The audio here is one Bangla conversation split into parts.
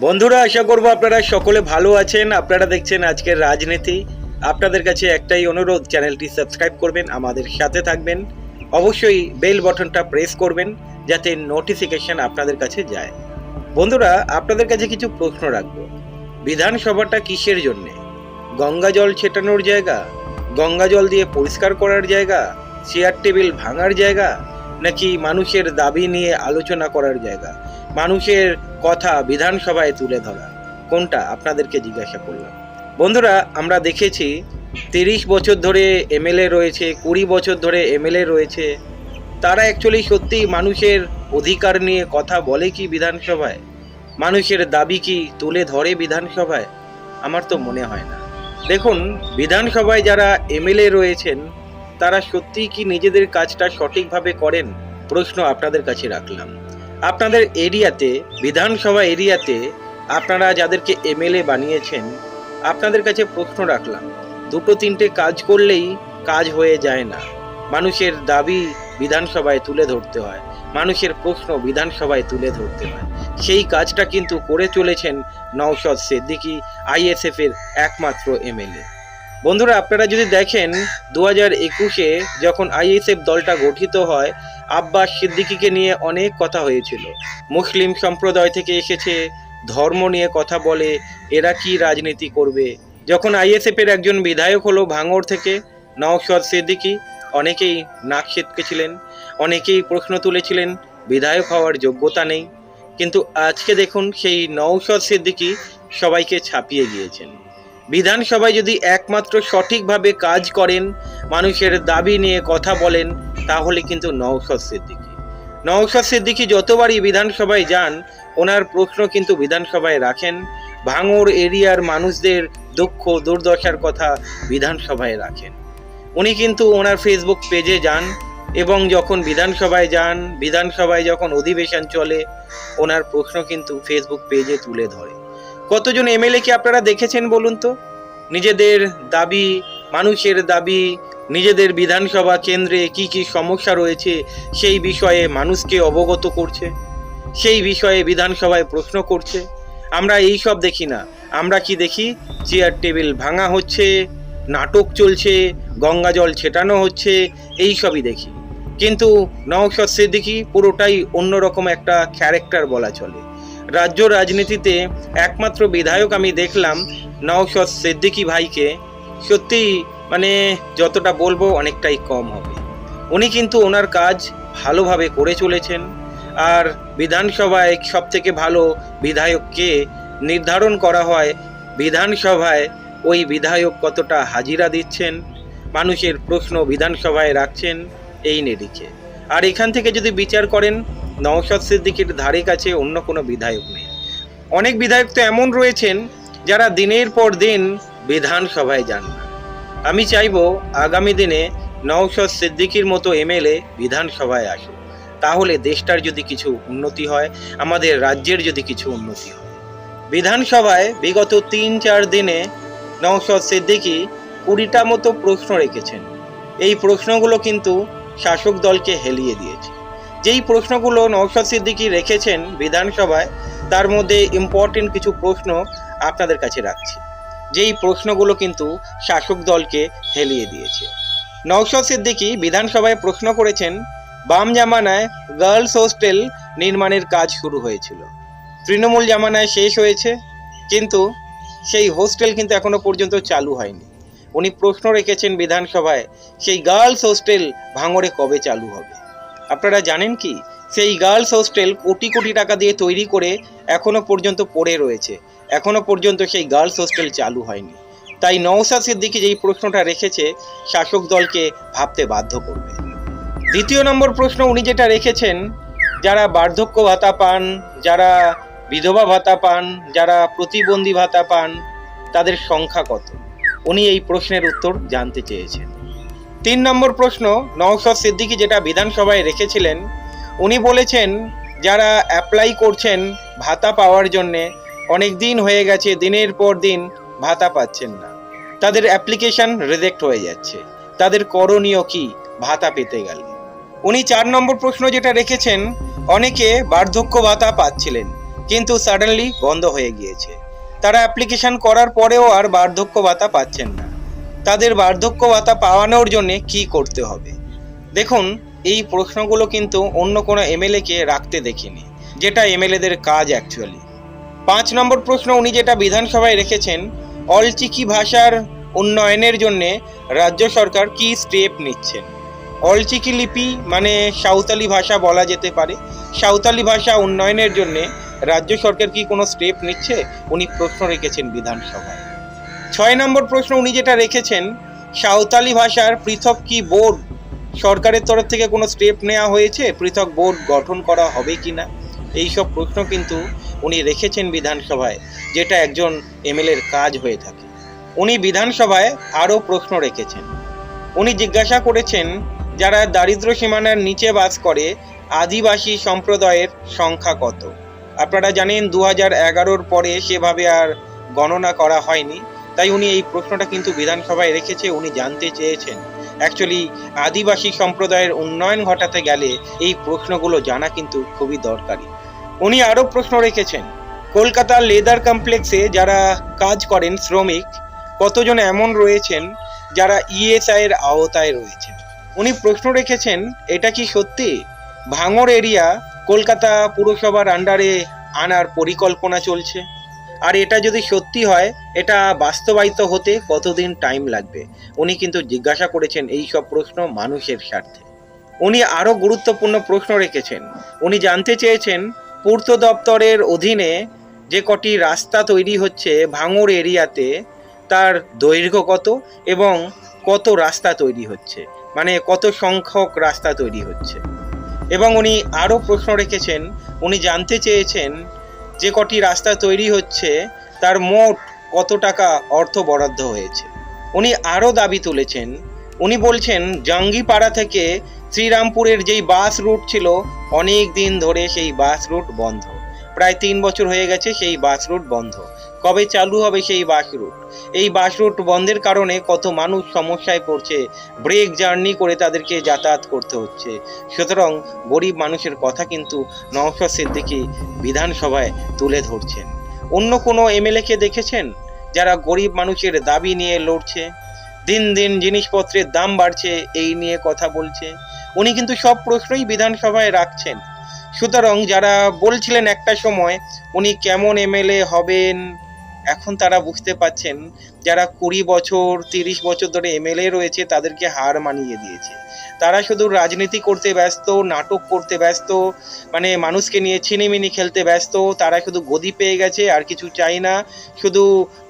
বন্ধুরা, আশা করব আপনারা সকলে ভালো আছেন। আপনারা দেখছেন আজকের রাজনীতি। আপনাদের কাছে একটাই অনুরোধ, চ্যানেলটি সাবস্ক্রাইব করবেন, আমাদের সাথে থাকবেন। অবশ্যই বেল বাটনটা প্রেস করবেন, যাতে নোটিফিকেশন আপনাদের কাছে যায়। বন্ধুরা, আপনাদের কাছে কিছু প্রশ্ন রাখব। বিধানসভাটা কিসের জন্যে? গঙ্গা জল ছেটানোর জায়গা? গঙ্গা জল দিয়ে পরিষ্কার করার জায়গা? চেয়ার টেবিল ভাঙার জায়গা? নাকি মানুষের দাবি নিয়ে আলোচনা করার জায়গা? মানুষের কথা বিধানসভায় তুলে ধরা। কোনটা? আপনাদেরকে জিজ্ঞাসা করলাম। বন্ধুরা, আমরা দেখেছি তিরিশ বছর ধরে এমএলএ রয়েছে, কুড়ি বছর ধরে এমএলএ রয়েছে। তারা অ্যাকচুয়ালি সত্যি মানুষের অধিকার নিয়ে কথা বলে কি বিধানসভায়? মানুষের দাবি কি তুলে ধরে বিধানসভায়? আমার তো মনে হয় না। দেখুন, বিধানসভায় যারা এমএলএ রয়েছেন, তারা সত্যিই কি নিজেদের কাজটা সঠিকভাবে করেন? প্রশ্ন আপনাদের কাছে রাখলাম। আপনাদের এরিয়াতে, বিধানসভা এরিয়াতে আপনারা যাদেরকে এমএলএ বানিয়েছেন, আপনাদের কাছে প্রশ্ন রাখলাম। দুটো তিনটে কাজ করলেই কাজ হয়ে যায় না। মানুষের দাবি বিধানসভায় তুলে ধরতে হয়। মানুষের প্রশ্ন বিধানসভায় তুলে ধরতে হয়। সেই কাজটা কিন্তু করে চলেছেন নওশদ সিদ্দিকী আইএসএফ এর একমাত্র এমএলএ। বন্ধুরা, আপনারা যদি দেখেন দু হাজার একুশে যখন আইএসএফ দলটা গঠিত হয় আব্বাস সিদ্দিকিকে নিয়ে অনেক কথা হয়েছিল। মুসলিম সম্প্রদায় থেকে এসেছে, ধর্ম নিয়ে কথা বলে, এরা কি রাজনীতি করবে? যখন আইএসএফ এর একজন বিধায়ক হলো ভাঙড় থেকে, নওশদ সিদ্দিকী, অনেকেই নাক ছিটকেছিলেন অনেকেই প্রশ্ন তুলেছিলেন, বিধায়ক হওয়ার যোগ্যতা নেই। কিন্তু আজকে দেখুন সেই নওশদ সিদ্দিকি সবাইকে ছাপিয়ে গিয়েছেন। বিধানসভায় যদি একমাত্র সঠিকভাবে কাজ করেন, মানুষের দাবি নিয়ে কথা বলেন তাহলে কিন্তু নওশদ সিদ্দিকী। নওশদ সিদ্দিকী যতবারই বিধানসভায় যান, ওনার প্রশ্ন কিন্তু বিধানসভায় রাখেন। ভাঙড় এরিয়ার মানুষদের দুঃখ, দুর্দশার কথা বিধানসভায় রাখেন। উনি কিন্তু ওনার ফেসবুক পেজে যান এবং যখন বিধানসভায় যান, বিধানসভায় যখন অধিবেশন চলে, ওনার প্রশ্ন কিন্তু ফেসবুক পেজে তুলে ধরে। কতজন এমএলএ কি আপনারা দেখেছেন বলুন তো? নিজেদের দাবি, মানুষের দাবি নিজেদের বিধানসভা কেন্দ্রে কি কি সমস্যা রয়েছে, সেই বিষয়ে মানুষকে অবগত করছে, সেই বিষয়ে বিধানসভায় প্রশ্ন করছে। আমরা এই সব দেখি না। আমরা কি দেখি? চেয়ার টেবিল ভাঙা হচ্ছে, নাটক চলছে, গঙ্গা জল ছেটানো হচ্ছে, এই সবই দেখি। কিন্তু নওশদ সিদ্দিকি পুরোটাই অন্যরকম একটা ক্যারেক্টার বলা চলে। রাজ্য রাজনীতিতে একমাত্র বিধায়ক আমি দেখলাম নওশদ সিদ্দিকি ভাইকে। সত্যি মানে যতটা বলব অনেকটাই কম হবে। উনি কিন্তু ওনার কাজ ভালোভাবে করে চলেছেন। আর বিধানসভায় সব থেকে ভালো বিধায়ককে নির্ধারণ করা হয়, বিধানসভায় ওই বিধায়ক কতটা হাজিরা দিচ্ছেন, মানুষের প্রশ্ন বিধানসভায় রাখছেন, এই নিরিখে। আর এখান থেকে যদি বিচার করেন, নওশাদ সিদ্দিকির ধারে কাছে অন্য কোনো বিধায়ক নেই। অনেক বিধায়ক তো এমন রয়েছেন, যারা দিনের পর দিন বিধানসভায় যান না। আমি চাইব আগামী দিনে নওশাদ সিদ্দিকির মতো এমএলএ বিধানসভায় আসুক। তাহলে দেশটার যদি কিছু উন্নতি হয়, আমাদের রাজ্যের যদি কিছু উন্নতি হয়। বিধানসভায় বিগত তিন চার দিনে নওশদ সিদ্দিকি কুড়িটা মতো প্রশ্ন রেখেছেন। এই প্রশ্নগুলো কিন্তু শাসক দলকে হেলিয়ে দিয়েছে। যেই প্রশ্নগুলো নওশাদ সিদ্দিকি রেখেছেন বিধানসভায়, তার মধ্যে ইম্পর্টেন্ট কিছু প্রশ্ন আপনাদের কাছে রাখছি। যেই প্রশ্নগুলো কিন্তু শাসক দলকে হেলিয়ে দিয়েছে। নওশাদ সিদ্দিকী বিধানসভায় প্রশ্ন করেছেন, বাম জামানায় গার্লস হোস্টেল নির্মাণের কাজ শুরু হয়েছিল। তৃণমূল জামানায় শেষ হয়েছে, কিন্তু সেই হোস্টেল কিন্তু এখনও পর্যন্ত চালু হয়নি। উনি প্রশ্ন রেখেছেন বিধানসভায়, সেই গার্লস হোস্টেল ভাঙড়ে কবে চালু হবে? আপনারা জানেন কি? সেই গার্লস হোস্টেল কোটি কোটি টাকা দিয়ে তৈরি করে এখনও পর্যন্ত পড়ে রয়েছে। এখনও পর্যন্ত সেই গার্লস হোস্টেল চালু হয়নি। তাই নওশাদ সিদ্দিকি যেই প্রশ্নটা রেখেছে, শাসক দলকে ভাবতে বাধ্য করবে। দ্বিতীয় নম্বর প্রশ্ন উনি যেটা রেখেছেন, যারা বার্ধক্য ভাতা পান, যারা বিধবা ভাতা পান, যারা প্রতিবন্ধী ভাতা পান, তাদের সংখ্যা কত? উনি এই প্রশ্নের উত্তর জানতে চেয়েছেন। তিন নম্বর প্রশ্ন, নওশাদ সিদ্দিকী যেটা বিধানসভায় রেখেছিলেন, উনি বলেছেন, যারা অ্যাপ্লাই করছেন ভাতা পাওয়ার জন্যে অনেক দিন হয়ে গেছে, দিনের পর দিন ভাতা পাচ্ছেন না। তাদের অ্যাপ্লিকেশন রিজেক্ট হয়ে যাচ্ছে। তাদের করণীয় কি? ভাতা পেতে গেলে উনি চার নম্বর প্রশ্ন যেটা রেখেছেন, অনেকে বার্ধক্য ভাতা পাচ্ছিলেন, কিন্তু সাডেনলি বন্ধ হয়ে গিয়েছে। তারা অ্যাপ্লিকেশন করার পরেও আর বার্ধক্য ভাতা পাচ্ছেন না। তাদের বার্ধক্য ভাতা পাওয়ানোর জন্য কি করতে হবে? দেখুন, এই প্রশ্নগুলো কিন্তু অন্য কোনো এমএলএকে রাখতে দেখিনি, যেটা এমএলএদের কাজ অ্যাকচুয়ালি পাঁচ নম্বর প্রশ্ন উনি যেটা বিধানসভায় রেখেছেন, অলচিকি ভাষার উন্নয়নের জন্য রাজ্য সরকার কি স্টেপ নিচ্ছেন অলচিকি লিপি মানে সাঁওতালি ভাষা বলা যেতে পারে। সাঁওতালি ভাষা উন্নয়নের জন্য রাজ্য সরকার কি কোনো স্টেপ নিচ্ছে? উনি প্রশ্ন রেখেছেন বিধানসভায়। ছয় নম্বর প্রশ্ন উনি যেটা রেখেছেন, সাঁওতালি ভাষার পৃথক কি বোর্ড সরকারের তরফ থেকে কোনো স্টেপ নেওয়া হয়েছে? পৃথক বোর্ড গঠন করা হবে কি না এইসব প্রশ্ন কিন্তু উনি রেখেছেন বিধানসভায়, যেটা একজন এমএলএর কাজ হয়ে থাকে। উনি বিধানসভায় আরও প্রশ্ন রেখেছেন। উনি জিজ্ঞাসা করেছেন, যারা দারিদ্র সীমানার নিচে বাস করে, আদিবাসী সম্প্রদায়ের সংখ্যা কত? আপনারা জানেন দু হাজার এগারোর পরে সেভাবে আর গণনা করা হয়নি। তাই উনি এই প্রশ্নটা কিন্তু বিধানসভায় রেখেছে, উনি জানতে চেয়েছেন। অ্যাকচুয়ালি, আদিবাসী সম্প্রদায়ের উন্নয়ন ঘটাতে গেলে এই প্রশ্নগুলো জানা কিন্তু খুবই দরকারি। উনি আরও প্রশ্ন রেখেছেন, কলকাতার লেদার কমপ্লেক্সে যারা কাজ করেন শ্রমিক, কতজন এমন রয়েছেন যারা ইএসআই এর আওতায় রয়েছেন? উনি প্রশ্ন রেখেছেন, এটা কি সত্যি? ভাঙড় এরিয়া কলকাতা পুরসভার আন্ডারে আনার পরিকল্পনা চলছে? আর এটা যদি সত্যি হয়, এটা বাস্তবায়িত হতে কতদিন টাইম লাগবে? উনি কিন্তু জিজ্ঞাসা করেছেন এই সব প্রশ্ন মানুষের স্বার্থে। উনি আরও গুরুত্বপূর্ণ প্রশ্ন রেখেছেন। উনি জানতে চেয়েছেন পূর্ত দপ্তরের অধীনে যে কটি রাস্তা তৈরি হচ্ছে ভাঙড় এরিয়াতে, তার দৈর্ঘ্য কত এবং কত রাস্তা তৈরি হচ্ছে? মানে কত সংখ্যক রাস্তা তৈরি হচ্ছে? এবং উনি আরও প্রশ্ন রেখেছেন, উনি জানতে চেয়েছেন যে কটি রাস্তা তৈরি হচ্ছে, তার মোট কত টাকা অর্থ বরাদ্দ হয়েছে। উনি আরও দাবি তুলেছেন, উনি বলছেন, জঙ্গিপাড়া থেকে শ্রীরামপুরের যেই বাস রুট ছিল, অনেক দিন ধরে সেই বাস রুট বন্ধ। প্রায় তিন বছর হয়ে গেছে সেই বাস রুট বন্ধ। কবে চালু হবে সেই বাস রুট? এই বাস রুট বন্ধের কারণে কত মানুষ সমস্যায় পড়ছে, ব্রেক জার্নি করে তাদেরকে যাতায়াত করতে হচ্ছে। সুতরাং গরিব মানুষের কথা কিন্তু নওশাদ সিদ্দিকী বিধানসভায় তুলে ধরছেন। অন্য কোনো এমএলএকে দেখেছেন, যারা গরিব মানুষের দাবি নিয়ে লড়ছে? দিন দিন জিনিসপত্রের দাম বাড়ছে, এই নিয়ে কথা বলছে? উনি কিন্তু সব প্রশ্নই বিধানসভায় রাখছেন। সুতরাং যারা বলছিলেন একটা সময় উনি কেমন এমএলএ হবেন, এখন তারা বুঝতে পাচ্ছেন যারা কুড়ি বছর, তিরিশ বছর ধরে এমএলএ রয়েছে, তাদেরকে হার মানিয়ে দিয়েছে। তারা শুধু রাজনীতি করতে ব্যস্ত, নাটক করতে ব্যস্ত মানে মানুষকে নিয়ে ছিনিমিনি খেলতে ব্যস্ত, তারা শুধু গদি পেয়ে গেছে, আর কিছু চাই না। শুধু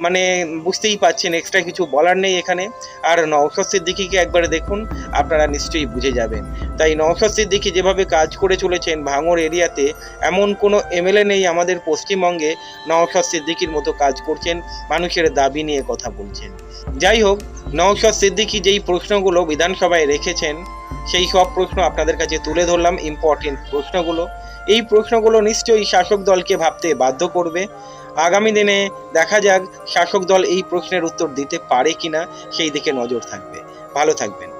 মানে বুঝতেই পাচ্ছেন এক্সট্রা কিছু বলার নেই এখানে। আর নওশাদ সিদ্দিকিকে একবারে দেখুন, আপনারা নিশ্চয়ই বুঝে যাবেন। তাই নওশাদ সিদ্দিকি যেভাবে কাজ করে চলেছেন ভাঙড় এরিয়াতে, এমন কোনো এমএলএ নেই আমাদের পশ্চিমবঙ্গে নওশাদ সিদ্দিকির মতো কাজ করছেন, মানুষের দাবি নিয়ে কথা বলছেন। যাই হোক, নওশাদ সিদ্দিকি যেই প্রশ্নগুলো বিধানসভায় রেখেছেন, সেই সব প্রশ্ন আপনাদের কাছে তুলে ধরলাম ইম্পর্টেন্ট প্রশ্নগুলো। এই প্রশ্নগুলো নিশ্চয়ই শাসক দলকে ভাবতে বাধ্য করবে। আগামী দিনে দেখা যাক শাসক দল এই প্রশ্নের উত্তর দিতে পারে কিনা, সেই দিকে নজর থাকবে। ভালো থাকবেন।